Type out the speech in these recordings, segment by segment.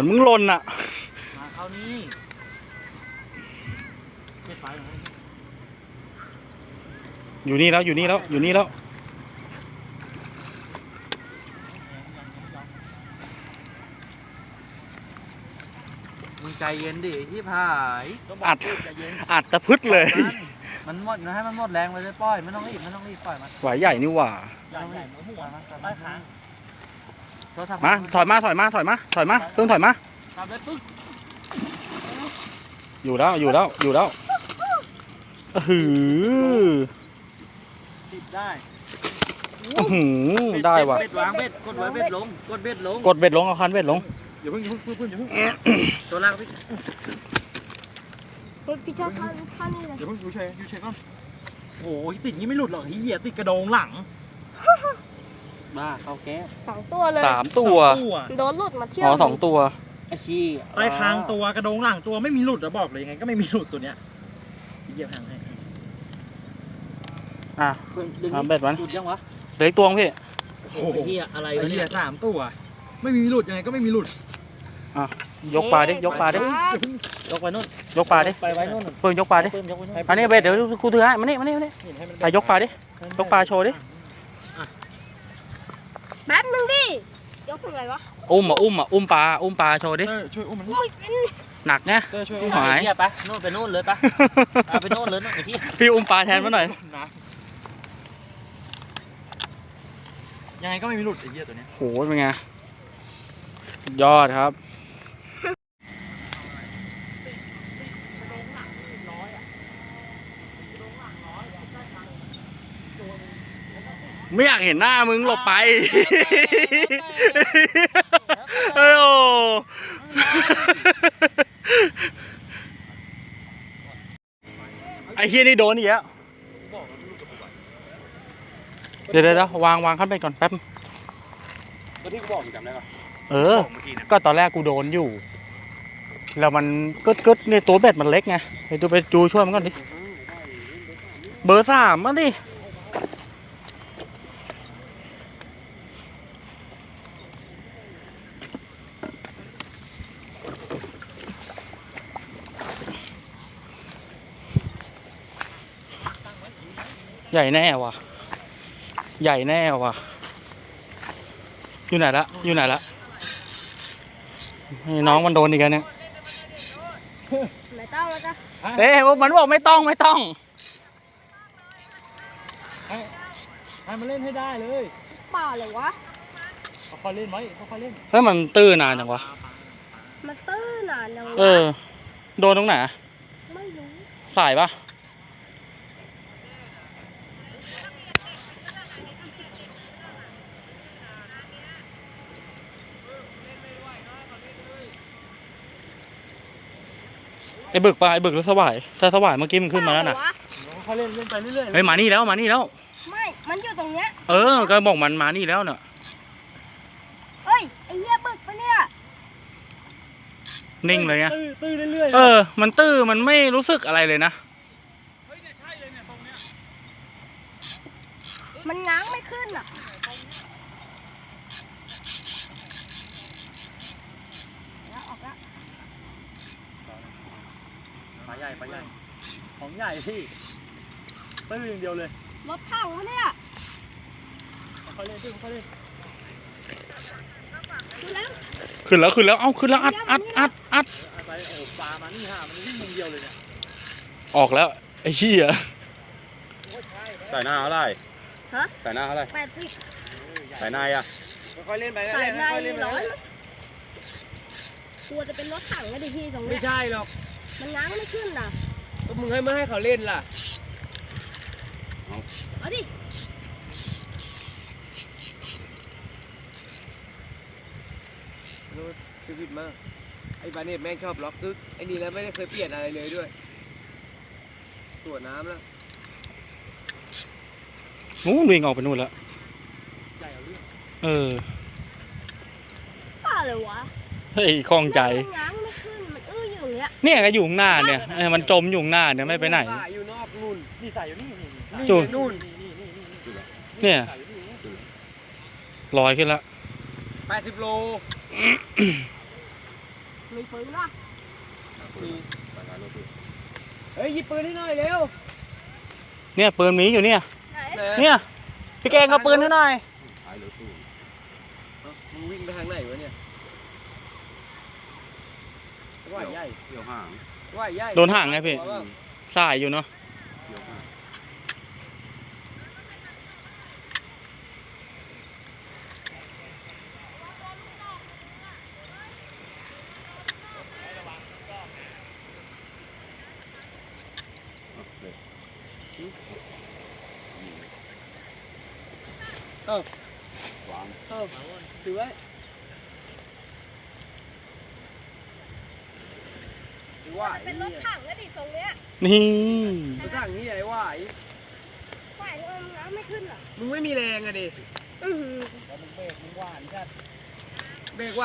เหมือนมึงลนอะมาเข้านี่เก็บไปเหรออยู่นี่แล้วอยู่นี่แล้วอยู่นี่แล้วมึงใจเย็นดิที่ผายอัดใจเย็นอัดตะพึดเลย มันหมดนะให้มันหมดแรงไปเลยปล่อยไม่ต้องรีบไม่ต้องรีบปล่อยมันไหวใหญ่นี่หว่า ใหญ่ใหญ่หัวมันใต้ค้าง โทรศัพท์มาถอยมาถอยมาถอยมาถอยมาเพิ่งถอยมาทำได้ปึ๊กอยู่แล้วอยู่แล้วอยู่แล้วอื้อหือติดได้อื้อหือได้ว่ะเบ็ดวางเบ็ดกดไว้เบ็ดลงกดเบ็ดลงกดเบ็ดลงเอาคันเบ็ดลงอย่าเพิ่งอย่าเพิ่งเพิ่งอย่าเพิ่งตัวล่างพี่เฮ้ยพี่ชอบท่าท่านี้เลยอย่าเพิ่งยูเชยูเชก่อนโอ้ยติดงี้ไม่หลุดหรอกเฮียติดกระโดงหลัง บ้าเข้าแก้วสองตัวเลยสามตัวตัว โดนหลุดมาเที่ยวอ๋อสองตัวไอ้ขี้ใต้คางตัวกระโดงหลังตัวไม่มีหลุดอะบอกเลยยังไงก็ไม่มีหลุดตัวเนี้ยเหยียบหางให้อะดึงเอาเบ็ดมันหลุดยังวะเหลืออีกตัวพี่โอ้โหเฮียอะไรวะเนี่ยสามตัว ไม่มีหลุดยังไงก็ไม่มีหลุดยกปลาดิยกปลาดิครับยกไปนู่นยกปลาดิไปไว้นู่นเพิ่งยกปลาดิเพิ่มยกไว้นู่นอันนี้เบ็ดเดี๋ยวกูถือให้มานี่มานี่มานี่ให้มันไปยกปลาดิยกปลาโชว์ดิ แป๊บนึงดิยกเป็นไรวะอุ้มอะอุ้มอะอุ้มปลาอุ้มปลาโชว์ดิเต้ยช่วยอุ้มมันอุ้ยเป็นหนักไง เต้ยช่วยอุ้อุ้มมหายเฮียไปนู่นไปนู่นเลยปะเอาไปนู่นเลยนู่นไอ้เฮียพี่อุ้มปลาแทนมาหน่อย นะยังไงก็ไม่มีหลุดไอ้เหี้ยตัวเนี้ย โหเป็นไง ยอดครับ ไม่อยากเห็นหน้ามึงหลบไป เอ้ยโอ้ไอ้เฮียนี่โดนอีกแล้วเดี๋ยวเดี๋ยวเดี๋ยววางวางขั้นไปก่อนแป๊บ ก็ที่กูบอกมึงจำได้ปะเออ บอกเมื่อกี้เนี่ยก็ตอนแรกกูโดนอยู่ แล้วมันกึดกึดเนี่ยตัวเบ็ดมันเล็กไงไปดูไปดูช่วยมันก่อนดิ เบอร์สามมาดิ ใหญ่แน่ว่ะ ใหญ่แน่ว่ะ อยู่ไหนละ อยู่ไหนละให้น้องมันโดนอีกแล้วเนี่ย ไม่ต้องแล้วจ้ะเอ๊ะมันบอกไม่ต้องไม่ต้องให้มันเล่นให้ได้เลยเปล่าเลยวะค่อยๆเล่นไว้ค่อยๆเล่นเฮ้ยมันตื้อนานจังวะ มันตื้อนานจังวะเออ โดนตรงไหนไม่รู้ สายปะ ไอ้บึกปะไอ้บึกหรือสวายถ้าสวายเมื่อกี้มันขึ้นมาแล้วน่ะเปะค่อยๆเล่นเล่นไปเรื่อยๆเฮ้ยมานี่แล้วมานี่แล้ว ไม่ มันอยู่ตรงเนี้ย เออ ก็บอกมันมานี่แล้วเนี่ยเฮ้ยไอ้เหี้ยบึกปะเนี่ย นิ่งเลยไงตื้อตื้อเรื่อยๆเออ มันตื้อมันไม่รู้สึกอะไรเลยนะ มันง้างไม่ขึ้นอะแล้วออกแล้ว ปลา ใหญ่ปลาใหญ่ของใหญ่พี่ตื้ออย่างเดียวเลยรถถังปะเนี่ยค่อยๆเล่นตื้อค่อยๆเล่นดูแล้วขึ้นแล้วขึ้นแล้วเอ้าขึ้นแล้วอัดอัดอัดอัดเอาไปโอ้ปลามันนี่ฮะมันวิ่งมุมเดียวเลยเนี่ยออกแล้วไอ้เหี้ยใส่หน้าเท่าไหร่ใส่หน้าเท่าไหร่แปดสิบใส่หน้าอะค่อยๆเล่นไปใส่ในร้อยกลัวจะเป็นรถถังก็ดิพี่ตรงไม่เนี้ยใช่หรอก มันง้างไม่ขึ้นอะก็มึงให้ไม่ให้เขาเล่นล่ะ เอาดิชีวิตมาก ไอ้บาเนตแม่งชอบล็อกตึกไอ้นี่แล้วไม่ได้เคยเปลี่ยนอะไรเลยด้วย ตัวน้ำแล้วนู้นวิ่งออกไปนู่นแล้วใหญ่เอาเรื่อง เออ ป้าเลยวะ เฮ้ยคล่องใจ มันง้างไม่ขึ้น มันอื้ออยู่อย่างเงี้ยเนี่ยก็อยู่ข้างหน้าเนี่ยเออมันจมอยู่ข้างหน้าเนี่ยไม่ไปไหนป่าอยู่นอกนู่นนี่ใส่อยู่นี่นี่นี่จุด นู่นนี่นี่นี่นี่เนี่ยใส่อยู่นี่ลอยขึ้นแล้วแปดสิบโลมีปืนวะเฮ้ยหยิบปืนให้หน่อยเร็วเนี่ยปืนมีอยู่เนี่ย ไหนเนี่ยพี่เก่งเอาปืนให้หน่อยมึงวิ่งไปทางไหนวะเนี่ยว่าใหญ่เกี่ยว ห่างว่าใหญ่โดนห่างไงพี่ สายอยู่เนาะเกี่ยวห่างวางเออถือไว้ถือ ว่ามันเป็นรถถังก็ดิตรงเนี้ยนี่รถถังนี่ไอ้ว่าไอ้ฝ่ายเอิมน้ำไม่ขึ้นเหรอมึงไม่มีแรงอะดิอือหือเบรกหว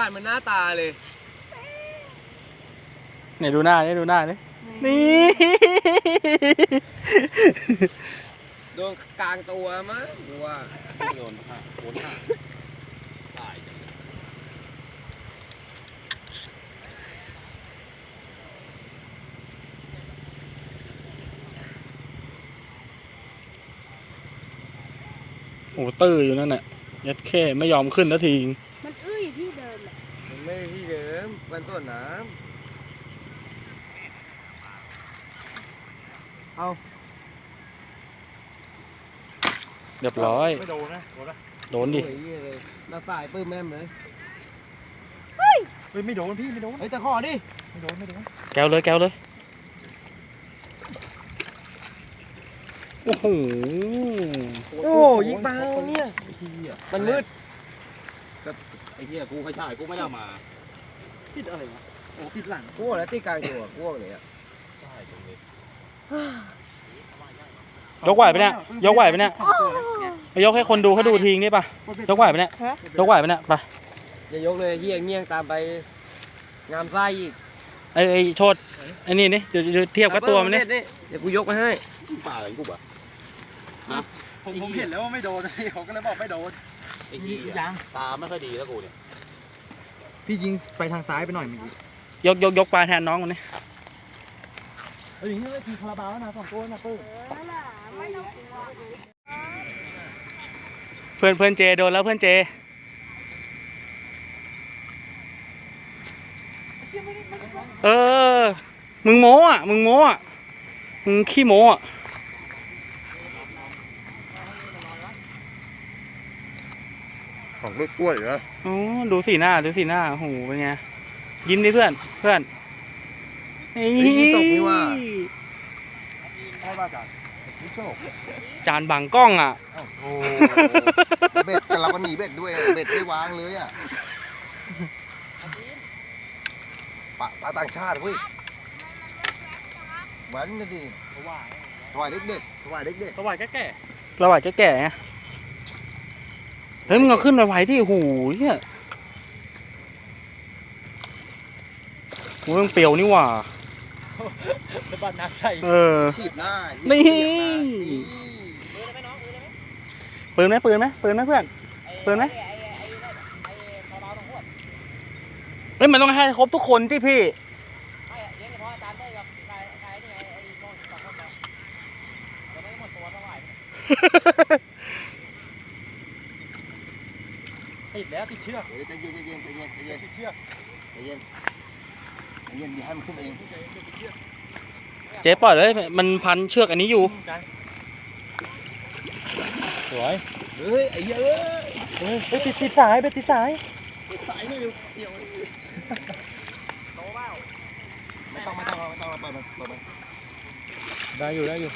านมันหน้าตาเลยเนี่ยดูหน้าเนี่ยดูหน้าเนี่ยนี่โดนกลางตัวมั้งหรือว่าโดนห่างโดนห่างตายจังเลย โอ้ตื้ออยู่นั่นแหละยัดแค่ไม่ยอมขึ้นนาที มันอื้ออยู่ที่เดิมแหละมันไม่ได้ที่เดิมมันต้นน้เรียบร้อย ไม่โดนนะโดนนะโดนำดิโอ้ยเหี้ยเลยหน้าตายปื้มแม่มเลยเฮ้ยไม่โดนพี่ไม่โดนเฮ้ยแต่ขอดิไม่โดนไม่โดนแก้วเลยแก้วเลย โอ้โหโอ้ยิงเบาเนี่ยไอ้เหี้ยมันมืดไอ้เหี้ยกูไม่ใช่กูไม่ได้เอามาติดอะไรวะโอ้ติดหลังกลัวแล้วตีกลางตัวกลัวเลยอะยกไหวปะเนี่ยยกไหวปะเนี่ยยกให้คนดูเขาดูทีงได้ปะยกไหวปะเนี่ยยกไหวปะเนี่ยไปอย่ายกเลยเฮียเงี้ยงตามไปงามไส้อีกไอ้ไอ้โชดไอ้นี่นี่เดี๋ยวเทียบกับตัวมันนี่เดี๋ยวกูยกไปให้ป่าอะไรกูบ่ะ ผมผมเห็นแล้วว่าไม่โดนเขาก็เลยบอกไม่โดนไอ้เหี้ยยังตาไม่ค่อยดีแล้วกูเนี่ยพี่ยิงไปทางซ้ายไปหน่อยเมื่อกี้ยกยกยกปลาแทนน้องมันนี่เอ้ยนี่ทีคาราบาวนะสองตัวนะปื้มเออนั่นน่ะไม่ต้องกลัวเพื่อนเพื่อนเจโดนแล้วเพื่อนเจเออ มึงโม้อะมึงโม้อะมึงขี้โม้อะ ของลูกกล้วยเหรออ๋อดูสีหน้าดูสีหน้าโอ้โหเป็นไงยิ้มดิเพื่อนเพื่อนนี่ใช่ป่ะจ๊ะลูกโชคจานบังกล้องอะโอ้เบ็ดกับเราก็หนีเบ็ดด้วยเบ็ดไม่วางเลยอะปลาปลาต่างชาติเว้ยหวานนะดิถวายเด็กๆถวายเด็กสวายแก่ระหว่างแก่ๆไง เฮ้ยมึงเอาขึ้นมาไว้ที่หูเฮียมึงเปรียวนี่หว่าๆแล้วบ้านน้ำใส่เออๆถีบหน้านี่ถีบหน้านี่ปืนไหมปืนไหมปืนไหมเพื่อนปืนไหม เฮ้ยมันต้องให้ครบทุกคนที่พี่ ติดแล้วติดเชือกเดี๋ยวใจเย็นใจเย็นใจเย็นใจเย็นติดเชือกใจเย็นใจเย็นเดี๋ยวให้มันขึ้นเองเจ๊ปล่อยเลยมันพันเชือกอันนี้อยู่ สวยเฮ้ยไอ้เหี้ยเอ้ยเฮ้ยไปติดติดสายไปติดสายสายไม่เร็วเดี๋ยวไม่ต้องไม่ต้องไม่ต้องเปิดมันเปิดมันได้อยู่ได้อยู่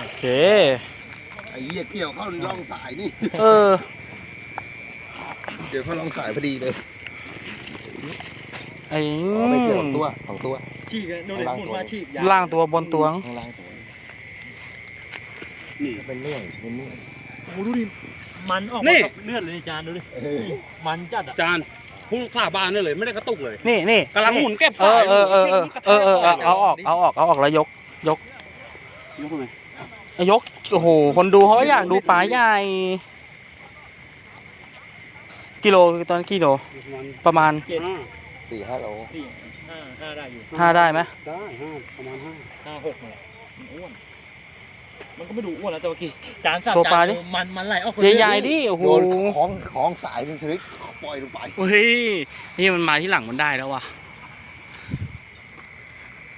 โอเคไอ้เหี้ยเกี่ยวเข้าร่องสายนี่ เออ เกี่ยวเข้าร่องสายพอดีเลยไอ้อ๋อไม่เกี่ยวกับตัวสองตัวฉีกอะโดนหมุนมาฉีกยาล่างตัวบนตัวงข้างล่างตัวนี่เป็นเรื่องเป็นเรื่องโอ้โหดูดิมันออกมากับเลือดเลยนี่จานดูดิเออมันจัดอะจานพูดสาบานนี่เลย ไม่ได้กระตุกเลยนี่นี่กำลังหมุนเก็บเอสาอยเออเออเออเออเออเออเอาออกเอาออกเอาออกแล้วยกยกทำไมเอายกโอ้โหคนดูเขาอยากดูปลาใหญ่จ กิโลตอนนนกี่โลประมาณสี่ห้าโลสี่ห้าห้าได้อยู่ห้าได้ไหมได้ห้าประมาณห้าห้าหกเนี่ยมันอ้วนมันก็ไม่ดูอ้วนแล้วแต่เมื่อกี้จานสับโชว์ปลาจานดิมันมันไหลออกคนใหญ่ๆดิโอ้โหโดนของของสายเป็นชนิดปล่อยลงไปเฮ้ยนี่มันมาที่หลังมันได้แล้วว่ะ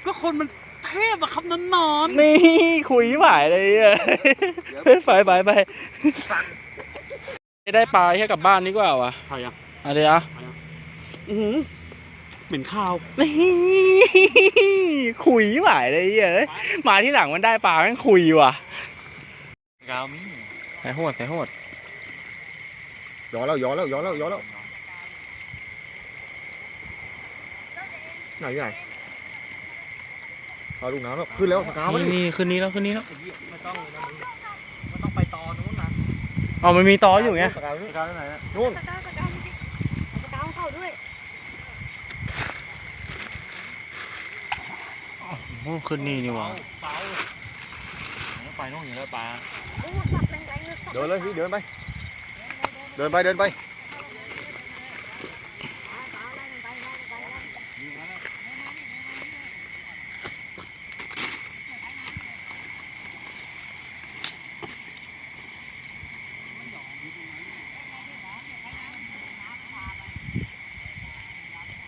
ก็คนมันเทพอะครับนอนนอนนี่คุยหวายเลยอะไปไปไป ได้ปลาแค่กลับบ้านดีกว่าวะใครอะเอาเดี๋ยวอะอือหือเหม็นข้าวนี่คุยหวายเลยเอ้ยมาที่หลังมันได้ปลาแม่งคุยว่ะกาวมีใส่โหดใส่โหดย้อนแล้วย้อนแล้วย้อนแล้วย้อนแล้วไหนไหนเอาลูกน้ำแล้วขึ้นแล้วสกาวมานี่ดินี่คืนนี้แล้วคืนนี้แล้ว อ๋อมันมีตออยู่ไงสกาวนี่กาวที่ไหนอะนู่นสกาวสกาวมาดิเอาสกาวเข้าด้วยโอ้คืนนี้นี่หว่ะเปล่าไปนู่นอยู่แล้วปลาโอ้สับแรงๆเลยสับเดินเลยพี่เดินไป เดินไปเดินไป ปลาไล่มันไปไล่มันไปไล่มันไป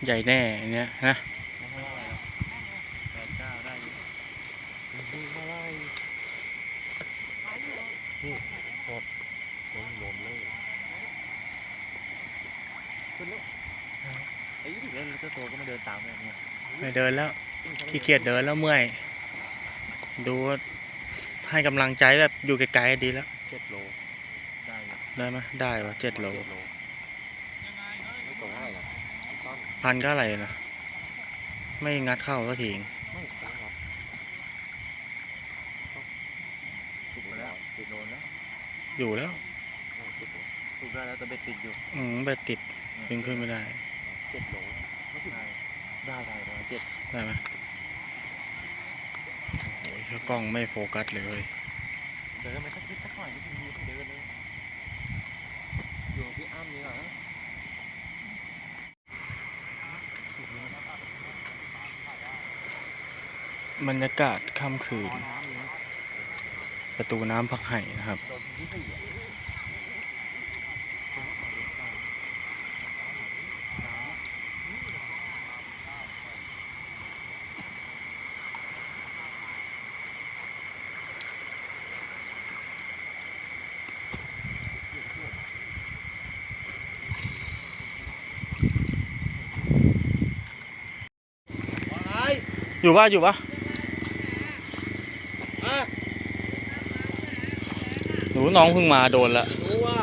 ให ญ่แน่อันเนี้ยนะแปดเก้าได้อยู่ไอ้ยี่เล่นเจ้าตัวก็มาเดินตามเลยเนี่ยไม่เดินแล้วขี้เกียจเดินแล้วเมื่อย ดูว่าให้กำลังใจแบบอยู่ไกลๆดีแล้วเจ็ดโล ได้อยู่ได้ไหมได้วะเจ็ดโล เจ็ดโล ไม่ตรงให้นะ พันก็อะไรนะ ไม่งัดเข้าสักทีไม่ตรงครับถูกแล้วติดโลแล้วอยู่แล้วถูกได้แล้วแต่เบ็ดติดอยู่ อืมไปติดดึงขึ้นไม่ได้เจ็ดโลได้ได้ได้ประมาณเจ็ดได้ไหมโอ้ยถ้ากล้องไม่โฟกัสเลยเดินไม่ต้องคิดสักหน่อยไม่ต้องมีเดินเลยอยู่ที่อ้ำนี่เหร บรรยากาศค่ำคืน ประตูน้ำพักไห่นะครับ อยู่ป่ะอยู่ป่ะ นูน้องเพิ่งมาโดนละรู้ว่า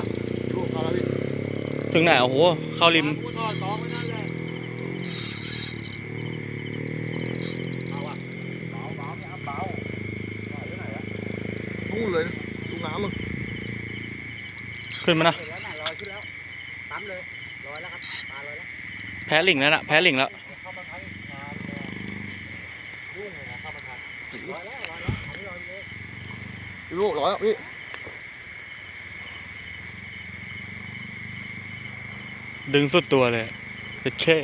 ลูกเขาแล้วพี่ถึงไหนโอ้โหเข้าริมกูทอดสองไว้นั่นแหละเอาอะเบาเบาพี่อ้ำเบาไหลไปไหนอะนู่นเลยลูกน้ำมึงขึ้นมานะเห็นแล้วไหนลอยขึ้นแล้วตั้มเลยลอยแล้วครับปลาลอยแล้วแพ้หลิงแล้วล่ะแพ้ลิงแล้วเข้ามาทันปลาเลยยุ่งเลยนะเข้ามาทันลอยแล้วลอยแล้วอันนี้ลอยเลยลูกลอยแล้วพี่ ดึงสุดตัวเลยเป็นเช่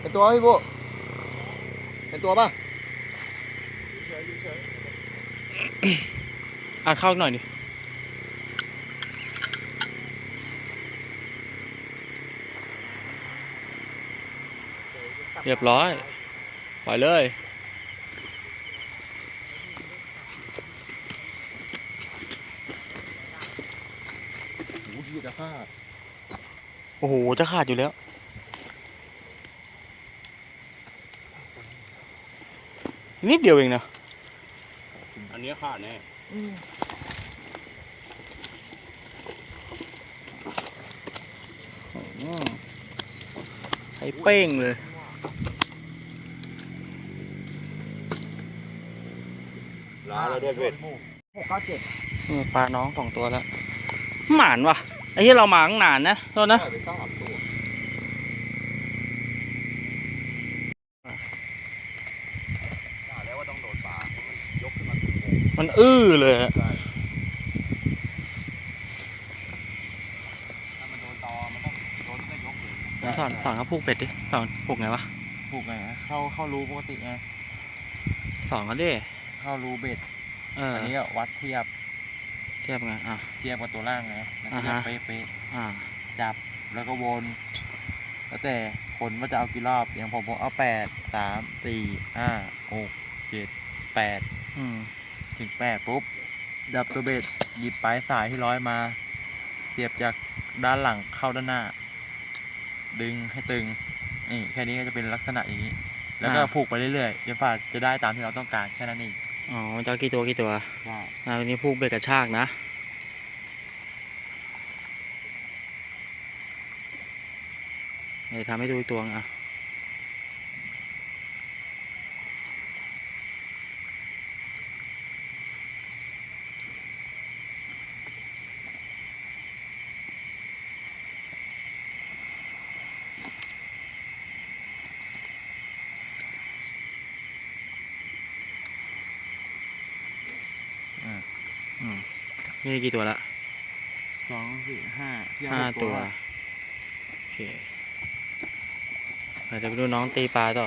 เห็นตัวไหมพี่บุ๊เห็นตัวป่ะอ่านเข้าหน่อยดิเรียบร้อย ปล่อยเลย โอ้โหพี่จะฆ่า โอ้โห จะขาดอยู่แล้ว นิดเดียวเองนะ อันนี้ขาดแน่อืมใช้เป้งเลยลาแล้วด้วยเวทหกเก้าเจ็ดเออปลาน้องสองตัวแล้ว หมานว่ะ ไอ้ที่เรามาข้งนานนะโทษนะมันอื้อเลยสอนสอนเขาผูกเป็ดดิสอนผูกไงวะผูกไงเข้าเข้ารูปกติไงสอนเขาดิเข้ารูเบ็ดอันนี้วัดเทียบ เทียบไงอะ เทียบกับตัวล่างไงแล้วอ่าเทียบฮะ เป๊ะอ่า ๆจับแล้วก็วนแล้วแต่คนว่าจะเอากี่รอบอย่างผมผมเอาแปดสามสี่ห้าหกเจ็ดแปดอืมถึงแปดปุ๊บดับตัวเบ็ดหยิบปลายสายที่ร้อยมา เสียบจากด้านหลังเข้าด้านหน้า ดึงให้ตึงนี่แค่นี้ก็จะเป็นลักษณะอย่างนี้ แล้วก็ผูกไปเรื่อยๆจนฝ่าจะได้ตามที่เราต้องการแค่นั้นเอง อ๋อจะเอากี่ตัวกี่ตัวว่าอ่าวันนี้ผูกเบ็ดกระชากนะ เดี๋ยวทำให้ดูอีกตัวอะ นี่กี่ตัวละสองสี่ห้าที่เอห้าหกตัว โอเคเดี๋ยวไปดูน้องตีปลาต่อ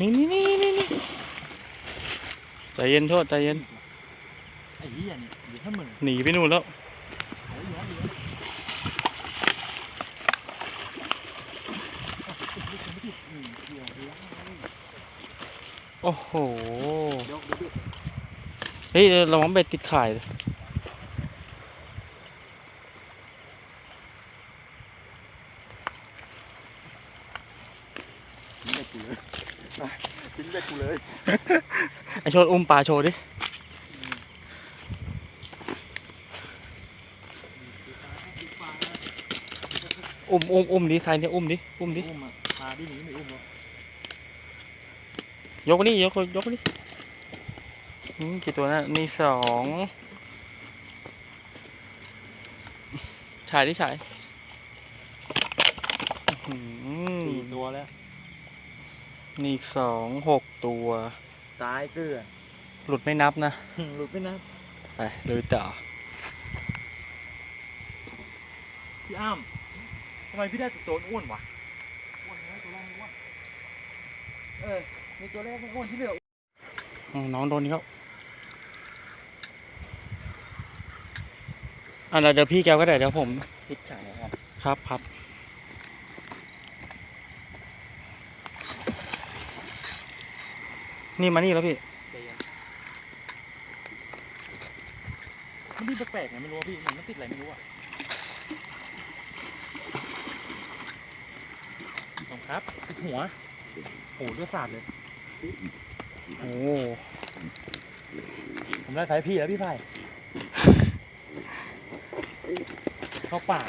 นี่นี่นี่นี่นี่ใจเย็นโทษใจเย็น ไอ้เหี้ยนี่เดี๋ยวถ้ามึงหนีไปนู่นแล้ว โอ้โหเฮ้ยระวังเบ็ดติดข่ายทิ้งเบ็ดกูเลย ไอโชดอุ้มปลาโชว์ดิ อุ้มอุ้มอุ้มดิใครเนี่ยอุ้มดิ อุ้มดิ อุ้มอะพาดิหนีไม่อุ้มหรอก ยกนี่ยกยกนี่อืมกี่ตัวนะนี่สองฉายดิฉายอื้อหือสี่ตัวแล้วนี่สองหกตัวตายเกลือหลุดไม่นับนะ หลุดไปนะไปเลยต่อ พี่อ้ำทำไมพี่ได้แต่ตัวอ้วนวะเออ มีตัวแรกอ้วนที่เหลืออืมน้องโดนเขาอะเดี๋ยวเดี๋ยวพี่แกวก็ได้เดี๋ยวผมพิษฉายครับ ครับครับนี่มานี่แล้วพี่มันดีแปลกๆไงไม่รู้ว่าพี่มันติดอะไรไม่รู้อะขอบคุณครับติดหัวโอ้โหเลือดสาดเลย โอ้ผมได้สายพี่แล้วพี่ไผ่เข้าปาก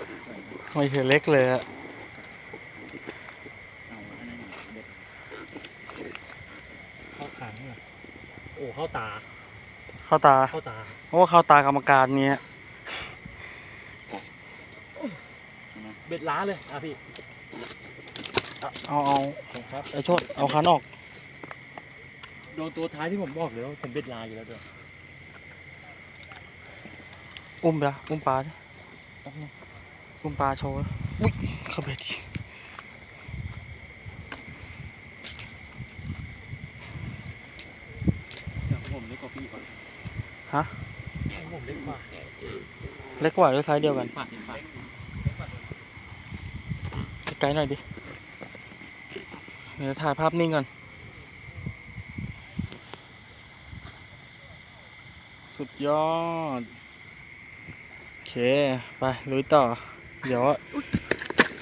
ไม่เคยเล็กเลยอะเอาอันนั้นเด็ดเข้าขางเหรอโอ้เข้าตา เข้าตาเข้าตาเพราะว่าเข้าตากรรมการเนี้ยเบ็ดล้าเลยอะพี่ เอาเอาผมครับไอโชดเอาคันออก โดนตัวท้ายที่ผมบอกเลยว่าผมเบ็ดลาอยู่แล้วด้วยอุ้มปะอุ้มปลาดิอุ้มปลาโชว์อุ้ยเข้าไปดิเดี๋ยวผมเล็กกว่าพี่ก่อนฮะของผมเล็กกว่าเล็กกว่าหรือไซส์เดียวกันปากเห็นปากไกลๆหน่อยดิ เดี๋ยวถ่ายภาพนิ่งก่อน สุดยอดโอเค ไปลุยต่อ เดี๋ยว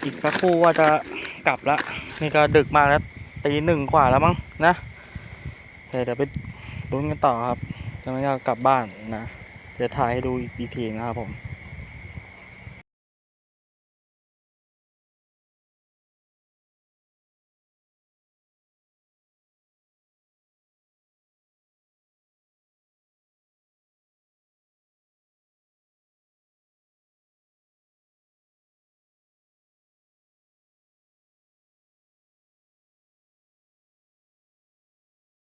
อีกสักครู่ว่าจะกลับละนี่ก็ดึกมากแล้วตีหนึ่งกว่าแล้วมั้งนะเดี๋ยวไปลุ้นกันต่อครับจะไม่ก็กลับบ้านนะ เดี๋ยวถ่ายให้ดูอีกทีนะครับผม